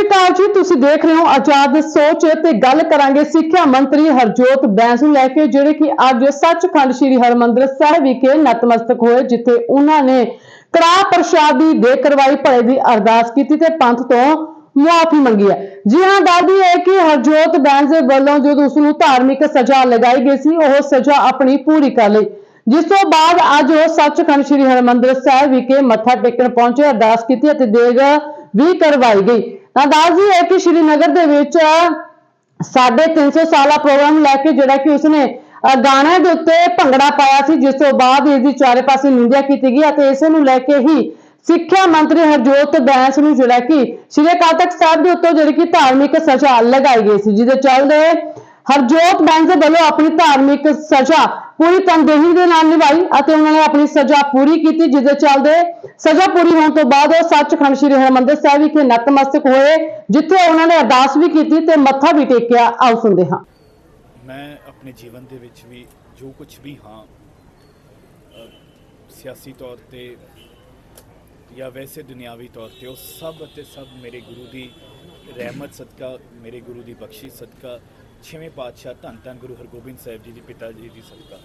ਸ਼੍ਰੀ ਅਕਾਲ ਜੀ, ਤੁਸੀਂ ਦੇਖ ਰਹੇ ਹੋ ਆਜ਼ਾਦ ਸੋਚ ਤੇ ਗੱਲ ਕਰਾਂਗੇ ਸਿੱਖਿਆ ਮੰਤਰੀ ਹਰਜੋਤ ਬੈਂਸ ਨੂੰ ਲੈ ਕੇ, ਜਿਹੜੇ ਕਿ ਅੱਜ ਸੱਚਖੰਡ ਸ੍ਰੀ ਹਰਮੰਦਰ ਸਾਹਿਬ ਵਿਖੇ ਨਤਮਸਤਕ ਹੋਏ, ਜਿੱਥੇ ਉਹਨਾਂ ਨੇ ਕੜਾ ਪ੍ਰਸ਼ਾਦੀ ਦੇ ਕਰਵਾਈ, ਭਲੇ ਦੀ ਅਰਦਾਸ ਕੀਤੀ ਤੇ ਪੰਥ ਤੋਂ ਮੁਆਫੀ ਮੰਗੀ ਹੈ। ਜੀ ਹਾਂ ਦੱਸਦੀ ਹੈ ਕਿ ਹਰਜੋਤ ਬੈਂਸ ਦੇ ਵੱਲੋਂ ਜਦੋਂ ਉਸ ਨੂੰ ਧਾਰਮਿਕ ਸਜ਼ਾ ਲਗਾਈ ਗਈ ਸੀ, ਉਹ ਸਜ਼ਾ ਆਪਣੀ ਪੂਰੀ ਕਰ ਲਈ। ਜਿਸ ਤੋਂ ਬਾਅਦ ਅੱਜ ਉਹ ਸੱਚਖੰਡ ਸ੍ਰੀ ਹਰਿਮੰਦਰ ਸਾਹਿਬ ਵਿਖੇ ਮੱਥਾ ਟੇਕਣ ਪਹੁੰਚੇ, ਅਰਦਾਸ ਕੀਤੀ ਅਤੇ ਦੇਗ ਵੀ ਕਰਵਾਈ ਗਈ। ਤਾਂ ਦੱਸਦੀ ਹੈ ਕਿ ਸ਼੍ਰੀਨਗਰ ਦੇ ਵਿੱਚ ਸਾਢੇ 300 ਸਾਲਾ ਪ੍ਰੋਗਰਾਮ ਲੈ ਕੇ ਜਿਹੜਾ ਕਿ ਉਸਨੇ ਅ, ਗਾਣੇ ਦੇ ਉੱਤੇ ਭੰਗੜਾ ਪਾਇਆ ਸੀ ਜਿਸ ਤੋਂ ਬਾਅਦ ਇਸ ਦੀ ਚਾਰੇ ਪਾਸੇ ਨਿੰਦਿਆ ਕੀਤੀ ਗਈ ਅਤੇ ਇਸੇ ਨੂੰ ਲੈ ਕੇ ਹੀ ਸਿੱਖਿਆ ਮੰਤਰੀ ਹਰਜੋਤ ਬੈਂਸ ਨੂੰ ਜਿਹੜਾ ਕਿ ਸ਼੍ਰੀ ਅਕਾਲ ਤਖਤ ਸਾਹਿਬ ਦੇ ਉੱਤੇ ਜਿਹੜੀ ਕਿ ਧਾਰਮਿਕ ਸਜ਼ਾ ਲਗਾਈ ਗਈ ਸੀ ਜਿਹਦੇ ਚੱਲਦੇ ਹਰਜੋਤ ਬੈਂਸ ਦੇ ਵੱਲੋਂ ਆਪਣੀ ਧਾਰਮਿਕ ਸਜ਼ਾ ਪੂਰੀ ਤਨਦੇਹੀ ਦੇ ਨਾਲ ਨਿਭਾਈ ਅਤੇ ਉਹਨਾਂ ਨੇ ਆਪਣੀ ਸਜ਼ਾ ਪੂਰੀ ਕੀਤੀ ਜਿਹਦੇ ਚੱਲਦੇ ਸਜ਼ਾ ਪੂਰੀ ਹੋਣ ਤੋਂ ਬਾਅਦ ਉਹ ਸੱਚਖੰਡ ਸ੍ਰੀ ਹਰਿਮੰਦਰ ਸਾਹਿਬ ਵਿਖੇ ਨਤਮਸਤਕ ਹੋਏ ਜਿੱਥੇ ਉਹਨਾਂ ਨੇ ਅਰਦਾਸ ਵੀ ਕੀਤੀ ਤੇ ਮੱਥਾ ਵੀ ਟੇਕਿਆ। ਆਓ ਸੁਣਦੇ ਹਾਂ। ਮੈਂ ਆਪਣੇ ਜੀਵਨ ਦੇ ਵਿੱਚ ਵੀ ਜੋ ਕੁਝ ਵੀ ਹਾਂ ਅ, ਸਿਆਸੀ ਤੌਰ ਤੇ ਜਾਂ ਵੈਸੇ ਦੁਨਿਆਵੀ ਤੌਰ ਤੇ ਉਹ ਸਭ ਅਤੇ ਸਭ ਮੇਰੇ ਗੁਰੂ ਦੀ ਰਹਿਮਤ ਸਦਕਾ ਮੇਰੇ ਗੁਰੂ ਦੀ ਬਖਸ਼ਿਸ਼ ਸਦਕਾ ਛੇਵੇਂ ਪਾਤਸ਼ਾਹ ਧੰਨ ਧੰਨ ਗੁਰੂ ਹਰਗੋਬਿੰਦ ਸਾਹਿਬ ਜੀ ਦੇ, ਪਿਤਾ ਜੀ ਦੀ ਸਦਕਾ।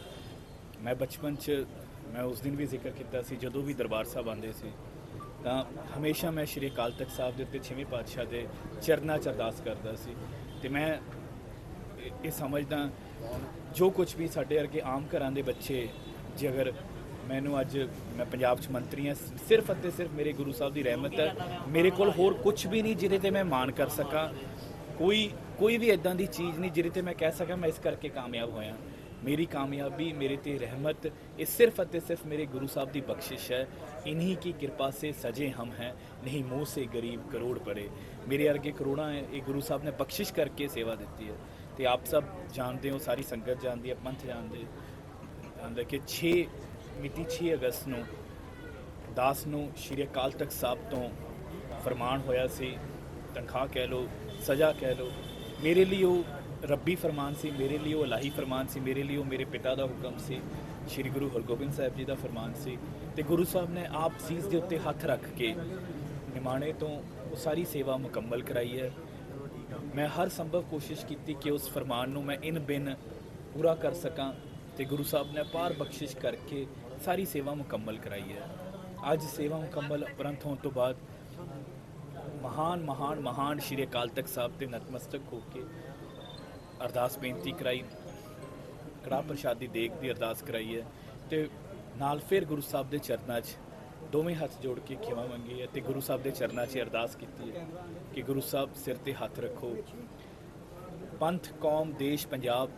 ਮੈਂ ਬਚਪਨ 'ਚ ਮੈਂ ਉਸ ਦਿਨ ਵੀ ਜ਼ਿਕਰ ਕੀਤਾ ਸੀ, ਜਦੋਂ ਵੀ ਦਰਬਾਰ ਸਾਹਿਬ ਆਉਂਦੇ ਸੀ, ਤਾਂ ਹਮੇਸ਼ਾ ਮੈਂ ਸ਼੍ਰੀ ਅਕਾਲ ਤਖਤ ਸਾਹਿਬ ਦੇ ਉੱਤੇ ਛੇਵੇਂ ਪਾਤਸ਼ਾਹ ਦੇ ਚਰਨਾਂ 'ਚ ਅਰਦਾਸ ਕਰਦਾ ਸੀ। ਤੇ ਮੈਂ ਇਹ- ਇਹ ਸਮਝਦਾ ਜੋ ਕੁਝ ਵੀ ਸਾਡੇ ਵਰਗੇ ਆਮ ਘਰਾਂ ਦੇ ਬੱਚੇ, ਜੇ ਅਗਰ ਮੈਨੂੰ ਅੱਜ ਮੈਂ ਪੰਜਾਬ 'ਚ ਮੰਤਰੀ ਹਾਂ, ਸਿਰਫ ਅਤੇ ਸਿਰਫ ਮੇਰੇ ਗੁਰੂ ਸਾਹਿਬ ਦੀ ਰਹਿਮਤ ਹੈ। ਮੇਰੇ ਕੋਲ ਹੋਰ ਕੁਝ ਵੀ ਨਹੀਂ ਜਿਹਦੇ ਤੇ ਮੈਂ ਮਾਣ ਕਰ ਸਕਾਂ। ਕੋਈ ਕੋਈ ਵੀ ਇਦਾਂ ਦੀ ਚੀਜ਼ ਨਹੀਂ ਜਿਹਦੇ ਤੇ ਮੈਂ ਕਹਿ ਸਕਾਂ ਮੈਂ ਇਸ ਕਰਕੇ ਕਾਮਯਾਬ ਹੋਇਆ। ਮੇਰੀ ਕਾਮਯਾਬੀ, ਮੇਰੇ ਤੇ ਰਹਿਮਤ, ਇਹ ਸਿਰਫ ਅਤੇ ਸਿਰਫ ਮੇਰੇ ਗੁਰੂ ਸਾਹਿਬ ਦੀ ਬਖਸ਼ਿਸ਼ ਹੈ। ਇਨਹੀ ਕੀ ਕਿਰਪਾ ਸੇ ਸਜੇ ਹਮ ਹੈ, ਨਹੀਂ ਮੂੰਹ ਸੇ ਗਰੀਬ ਕਰੋੜ ਪਰੇ ਮੇਰੇ ਅਰਗੇ ਕਰੋੜਾਂ ਹੈ ਇਹ ਗੁਰੂ ਸਾਹਿਬ ਨੇ ਬਖਸ਼ਿਸ਼ ਕਰਕੇ ਸੇਵਾ ਦਿੱਤੀ ਹੈ। ਤੇ ਆਪ ਸਭ ਜਾਣਦੇ ਹੋ, ਸਾਰੀ ਸੰਗਤ ਜਾਣਦੀ ਹੈ, ਪੰਥ ਜਾਣਦੇ ਅੰਦਰ ਕਿ 6 ਮਿਤੀ 6 ਅਗਸਤ ਨੂੰ, ਦਾਸ ਨੂੰ ਸ਼੍ਰੀ ਅਕਾਲ ਤਖਤ ਸਾਹਿਬ ਤੋਂ ਫਰਮਾਨ ਹੋਇਆ ਸੀ, ਤਨਖਾਹ ਕਹਿ ਲੋ ਸਜ਼ਾ ਕਹਿ ਲੋ ਮੇਰੇ ਲਈ ਉਹ ਰੱਬੀ ਫਰਮਾਨ ਸੀ, ਮੇਰੇ ਲਈ ਉਹ ਇਲਾਹੀ ਫਰਮਾਨ ਸੀ, ਮੇਰੇ ਲਈ ਉਹ ਮੇਰੇ ਪਿਤਾ ਦਾ ਹੁਕਮ ਸੀ, ਸ਼੍ਰੀ ਗੁਰੂ ਹਰਗੋਬਿੰਦ ਸਾਹਿਬ ਜੀ ਦਾ ਫਰਮਾਨ ਸੀ ਤੇ ਗੁਰੂ ਸਾਹਿਬ ਨੇ ਆਪ ਸੀਸ ਦੇ ਉੱਤੇ ਹੱਥ ਰੱਖ ਕੇ ਨਿਮਾਣੇ ਤੋਂ ਉਹ ਸਾਰੀ ਸੇਵਾ ਮੁਕੰਮਲ ਕਰਾਈ ਹੈ। ਮੈਂ ਹਰ ਸੰਭਵ ਕੋਸ਼ਿਸ਼ ਕੀਤੀ ਕਿ ਉਸ ਫਰਮਾਨ ਨੂੰ ਮੈਂ ਇਨ ਬਿਨ ਪੂਰਾ ਕਰ ਸਕਾਂ ਤੇ ਗੁਰੂ ਸਾਹਿਬ ਨੇ ਪਾਰ ਬਖਸ਼ਿਸ਼ ਕਰਕੇ ਸਾਰੀ ਸੇਵਾ ਮੁਕੰਮਲ ਕਰਾਈ ਹੈ। ਅੱਜ ਸੇਵਾ ਮੁਕੰਮਲ ਉਪਰੰਤ ਹੋਣ ਤੋਂ ਬਾਅਦ ਮਹਾਨ ਮਹਾਨ ਮਹਾਨ ਸ਼੍ਰੀ ਅਕਾਲ ਤਖਤ ਸਾਹਿਬ ਤੇ ਨਤਮਸਤਕ ਹੋ ਕੇ ਅਰਦਾਸ ਬੇਨਤੀ ਕਰਾਈ। ਕੜਾ ਪ੍ਰਸ਼ਾਦੀ ਦੇਖ ਦੀ ਅਰਦਾਸ ਕਰਾਈ ਹੈ ਤੇ ਨਾਲ ਫਿਰ ਗੁਰੂ ਸਾਹਿਬ ਦੇ ਚਰਨਾਂ 'ਚ ਦੋਵੇਂ ਹੱਥ ਜੋੜ ਕੇ ਖਿਮਾ ਮੰਗੀ ਹੈ ਤੇ ਗੁਰੂ ਸਾਹਿਬ ਦੇ ਚਰਨਾਂ 'ਚ ਅਰਦਾਸ ਕੀਤੀ ਹੈ ਕਿ ਗੁਰੂ ਸਾਹਿਬ ਸਿਰ ਤੇ ਹੱਥ ਰੱਖੋ। ਪੰਥ, ਕੌਮ, ਦੇਸ਼, ਪੰਜਾਬ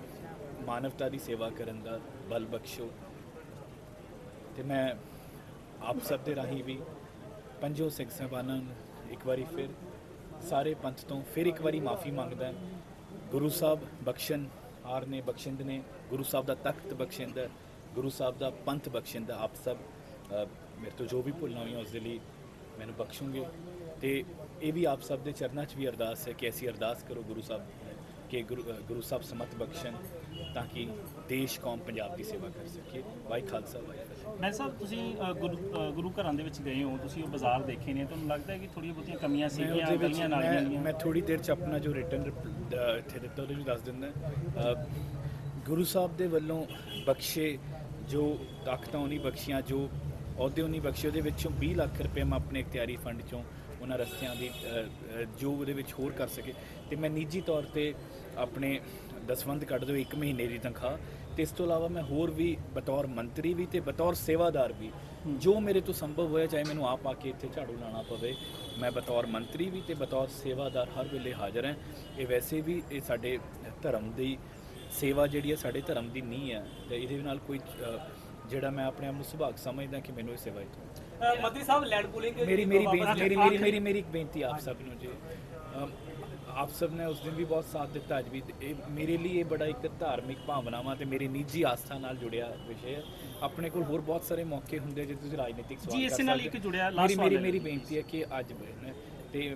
ਮਾਨਵਤਾ ਦੀ ਸੇਵਾ ਕਰਨ ਦਾ ਬਲ ਬਖਸ਼ੋ। ਤੇ ਮੈਂ ਆਪ ਸਭ ਦੇ ਰਾਹੀਂ ਵੀ ਪੰਜੋ ਸਿੱਖ ਸਾਹਿਬਾਨਾਂ ਨੂੰ ਇੱਕ ਵਾਰੀ ਫਿਰ ਸਾਰੇ ਪੰਥ ਤੋਂ ਫਿਰ ਇੱਕ ਵਾਰੀ ਮਾਫੀ ਮੰਗਦਾ ਗੁਰੂ ਸਾਹਿਬ ਬਖਸ਼ਣ ਆਰ ਨੇ ਬਖਸ਼ਿੰਦ ਨੇ, ਗੁਰੂ ਸਾਹਿਬ ਦਾ ਤਖਤ ਬਖਸ਼ਿੰਦ, ਗੁਰੂ ਸਾਹਿਬ ਦਾ ਪੰਥ ਬਖਸ਼ਿੰਦ, ਆਪ ਸਭ ਮੇਰੇ ਤੋਂ ਜੋ ਵੀ ਭੁੱਲਾਂ ਹੋਈਆਂ ਉਸ ਦੇ ਲਈ ਮੈਨੂੰ ਬਖਸ਼ੂਗੇ। ਤੇ ਇਹ ਵੀ ਆਪ ਸਭ ਦੇ ਚਰਨਾਂ 'ਚ ਵੀ ਅਰਦਾਸ ਹੈ ਕਿ ਅਸੀਂ ਅਰਦਾਸ ਕਰੋ ਗੁਰੂ ਸਾਹਿਬ ਕਿ ਗੁਰੂ ਸਾਹਿਬ ਸਮਤ ਬਖਸ਼ਣ ਤਾਂ ਕਿ ਦੇਸ਼ ਕੌਮ ਪੰਜਾਬ ਦੀ ਸੇਵਾ ਕਰ ਸਕੀਏ ਵਾਹਿ ਖਾਲਸਾ ਵਾਹਿ ਮੈਂ ਸਾਹਿਬ ਤੁਸੀਂ ਗੁਰੂ ਘਰਾਂ ਦੇ ਵਿੱਚ ਗਏ ਹੋ ਤੁਸੀਂ ਉਹ ਬਾਜ਼ਾਰ ਦੇਖੇ ਨੇ ਤੁਹਾਨੂੰ ਲੱਗਦਾ ਹੈ ਕਿ ਥੋੜ੍ਹੀਆਂ ਬਹੁਤੀਆਂ ਕਮੀਆਂ ਸੀਗੀਆਂ ਗਲੀਆਂ ਨਾਲੀਆਂ ਮੈਂ ਦੀਆਂ ਮੈਂ ਥੋੜੀ ਦੇਰ ਚ ਆਪਣਾ ਜੋ ਰਿਟਰਨ ਇੱਥੇ ਦਿੱਤਾ ਉਹਦੇ ਵਿੱਚ ਦੱਸ ਦਿੰਦਾ। ਗੁਰੂ ਸਾਹਿਬ ਦੇ ਵੱਲੋਂ ਬਖਸ਼ੇ ਜੋ ਤਾਕਤਾਂ ਉਹਨੀ ਬਖਸ਼ੀਆਂ ਜੋ ਅਹੁਦੇ ਉਹਨੀ ਬਖਸ਼ੇ ਉਹਦੇ ਵਿੱਚੋਂ 20 ਲੱਖ ਰੁਪਏ ਮੈਂ ਆਪਣੇ ਇਖਤਿਆਰੀ ਫੰਡ ਚੋਂ ਉਹਨਾਂ ਰਸਤਿਆਂ ਦੀ ਜੋ ਉਹਦੇ ਵਿੱਚ ਹੋਰ ਕਰ ਸਕੇ। ਤੇ ਮੈਂ ਨਿੱਜੀ ਤੌਰ ਤੇ ਆਪਣੇ ਦਸਵੰਧ ਕੱਢ ਦਿਓ ਇੱਕ ਮਹੀਨੇ ਦੀ ਤਨਖਾਹ। ਤੇ ਇਸ ਤੋਂ ਇਲਾਵਾ ਮੈਂ ਹੋਰ ਵੀ ਬਤੌਰ ਮੰਤਰੀ ਵੀ ਤੇ ਬਤੌਰ ਸੇਵਾਦਾਰ ਵੀ ਜੋ ਮੇਰੇ ਤੋਂ ਸੰਭਵ ਹੋਇਆ ਚਾਹੇ ਮੈਨੂੰ ਆਪ ਆ ਕੇ ਇੱਥੇ ਝਾੜੂ ਲਾਣਾ ਪਵੇ ਮੈਂ ਬਤੌਰ ਮੰਤਰੀ ਵੀ ਤੇ ਬਤੌਰ ਸੇਵਾਦਾਰ ਹਰ ਵੇਲੇ ਹਾਜ਼ਰ ਹਾਂ। ਇਹ ਵੈਸੇ ਵੀ ਇਹ ਸਾਡੇ ਧਰਮ ਦੀ ਸੇਵਾ ਜਿਹੜੀ ਹੈ ਸਾਡੇ ਧਰਮ ਦੀ ਨੀਂਹ ਹੈ। ਤੇ ਇਹਦੇ ਨਾਲ ਕੋਈ ਜਿਹੜਾ ਮੈਂ ਆਪਣੇ ਆਪ ਨੂੰ ਸੁਭਾਗ ਸਮਝਦਾ ਕਿ ਮੈਨੂੰ ਇਹ ਸੇਵਾ ਇਤੋਂ ਮੰਤਰੀ ਸਾਹਿਬ ਲੈਂਡ ਪੂਲਿੰਗ ਮੇਰੀ ਮੇਰੀ ਮੇਰੀ ਮੇਰੀ ਮੇਰੀ ਮੇਰੀ ਇੱਕ ਬੇਨਤੀ ਆਪ ਸਭ ਨੂੰ ਜੀ। ਆਪ ਸਭ ਨੇ ਉਸ ਦਿਨ ਵੀ ਬਹੁਤ ਸਾਥ ਦਿੱਤਾ ਅੱਜ ਵੀ। ਇਹ ਮੇਰੇ ਲਈ ਇਹ ਬੜਾ ਇੱਕ ਧਾਰਮਿਕ ਭਾਵਨਾਵਾਂ ਤੇ ਮੇਰੀ ਨਿੱਜੀ ਆਸਥਾ ਨਾਲ ਜੁੜਿਆ ਵਿਸ਼ੇ ਹੈ ਆਪਣੇ ਕੋਲ ਹੋਰ ਬਹੁਤ ਸਾਰੇ ਮੌਕੇ ਹੁੰਦੇ ਜੇ ਤੁਸੀਂ ਰਾਜਨੀਤਿਕ ਸਵਾਲ ਜੀ, ਇਸੇ ਨਾਲ ਇੱਕ ਜੁੜਿਆ last ਮੇਰੀ ਮੇਰੀ ਬੇਨਤੀ ਹੈ ਕਿ ਅੱਜ ਤੇ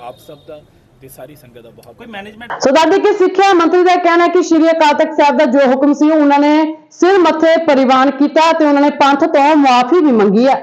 ਆਪ ਸਭ ਦਾ ਤੇ ਸਾਰੀ ਸੰਗਤ ਦਾ ਬਹੁਤ ਕੋਈ ਮੈਨੇਜਮੈਂਟ ਸੋ ਦਾਦੀ ਕਿ ਸਿੱਖਿਆ ਮੰਤਰੀ ਦਾ ਕਹਿਣਾ ਹੈ ਕਿ ਸ਼੍ਰੀ ਅਕਾਲ ਤਖਤ ਸਾਹਿਬ ਦਾ ਜੋ ਹੁਕਮ ਸੀ ਉਹਨਾਂ ਨੇ ਸਿਰ ਮੱਥੇ ਪਰਿਵਾਨ ਕੀਤਾ ਤੇ ਉਹਨਾਂ ਨੇ ਪੰਥ ਤੋਂ ਮੁਆਫੀ ਵੀ ਮੰਗੀ ਹੈ।